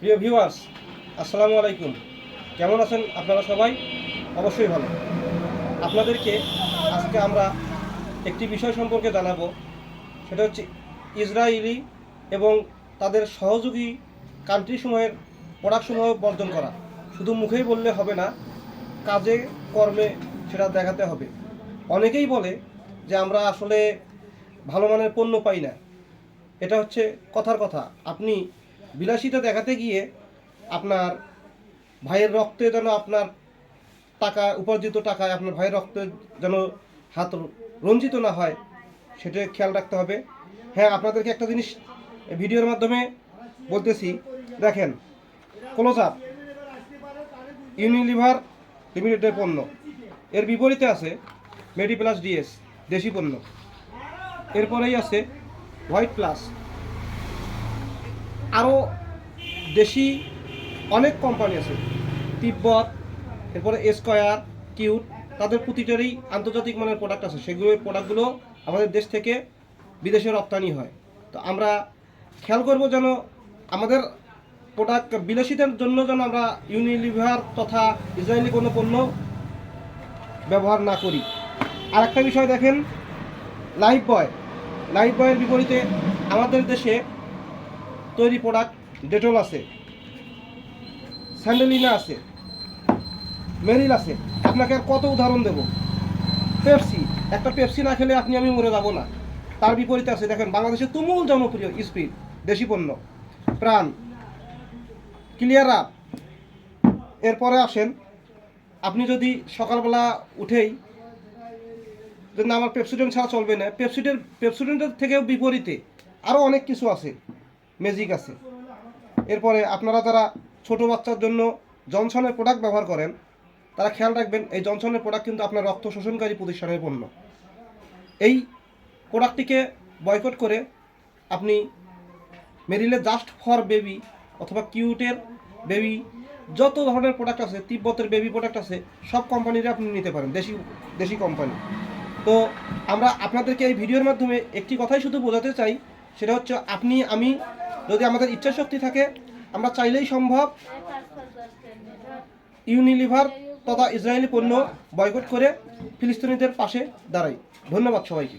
প্রিয় ভিউয়ার্স আসসালামু আলাইকুম। কেমন আছেন আপনারা সবাই? অবশ্যই ভালো। আপনাদেরকে আজকে আমরা একটি বিষয় সম্পর্কে জানাব। সেটা হচ্ছে ইসরায়েলি এবং তাদের সহযোগী কান্ট্রিসমূহের প্রোডাক্টসমূহ বর্জন করা। শুধু মুখেই বললে হবে না, কাজে, কর্মে সেটা দেখাতে হবে। অনেকেই বলে যে আমরা আসলে ভালো মানের পণ্য পাই না। এটা হচ্ছে কথার কথা। আপনি বিলাসিতা দেখাতে গিয়ে আপনার ভাইয়ের রক্তে যেন আপনার টাকা, উপার্জিত টাকায় আপনার ভাইয়ের রক্তে যেন হাত রঞ্জিত না হয় সেটা খেয়াল রাখতে হবে। হ্যাঁ আপনাদেরকে একটা জিনিস ভিডিওর মাধ্যমে বলতেছি। দেখেন ক্লোজ আপ ইউনিলিভার লিমিটেডের পণ্য। এর বিপরীতে আছে মেডিপ্লাস ডিএস, দেশি পণ্য। এরপরেই আছে হোয়াইট প্লাস। আরও দেশি অনেক কোম্পানি আছে। তিব্বত, এরপরে স্কয়ার কিউট তাদের প্রতিটারই আন্তর্জাতিক মানের প্রোডাক্ট আছে। সেগুলো প্রোডাক্টগুলো আমাদের দেশ থেকে বিদেশে রপ্তানি হয়। তো আমরা খেয়াল করব যেন আমাদের প্রোডাক্ট বিলাসিতার জন্য যেন আমরা ইউনিলিভার তথা ইসরায়েলি কোনো পণ্য ব্যবহার না করি। আর একটা বিষয় দেখেন লাইফ বয় লাইফ বয়ের বিপরীতে আমাদের দেশে তৈরি প্রোডাক্ট ডেটল আছে স্যান্ডেলিনা আছে মেরিল আছে। আপনাকে আর কত উদাহরণ দেব? পেপসি একটা পেপসি না খেলে আপনি, আমি মরে যাব না। তার বিপরীতে আছে, দেখেন, বাংলাদেশে তুমুল জনপ্রিয় স্পিড, দেশি পণ্য। প্রাণ ক্লিয়ার আপ এরপরে আসেন, আপনি যদি সকালবেলা উঠেই যে না আমার পেপসিডেন্ট ছাড়া চলবে না পেপসিডের পেপসিডেন্টের থেকেও বিপরীতে আরও অনেক কিছু আছে। ম্যাজিক আছে। এরপরে আপনারা যারা ছোট বাচ্চার জন্য জনসনের প্রোডাক্ট ব্যবহার করেন, তারা খেয়াল রাখবেন, এই জনসনের প্রোডাক্ট কিন্তু আপনার রক্ত শোষণকারী প্রতিষ্ঠানের পণ্য। এই প্রোডাক্টটিকে বয়কট করে আপনি মেরিলে জাস্ট ফর বেবি অথবা কিউটের বেবি যত ধরনের প্রোডাক্ট আছে, তিব্বতের বেবি প্রোডাক্ট আছে, সব কোম্পানির আপনি নিতে পারেন, দেশি দেশি কোম্পানি তো আমরা আপনাদেরকে এই ভিডিওর মাধ্যমে একটি কথাই শুধু বোঝাতে চাই, সেটা হচ্ছে আপনি, আমি যদি আমাদের ইচ্ছা শক্তি থাকে, আমরা চাইলেই সম্ভব ইউনিলিভার তথা ইসরায়েলি পণ্য বয়কট করে ফিলিস্তিনিদের পাশে দাঁড়াই। ধন্যবাদ সবাইকে।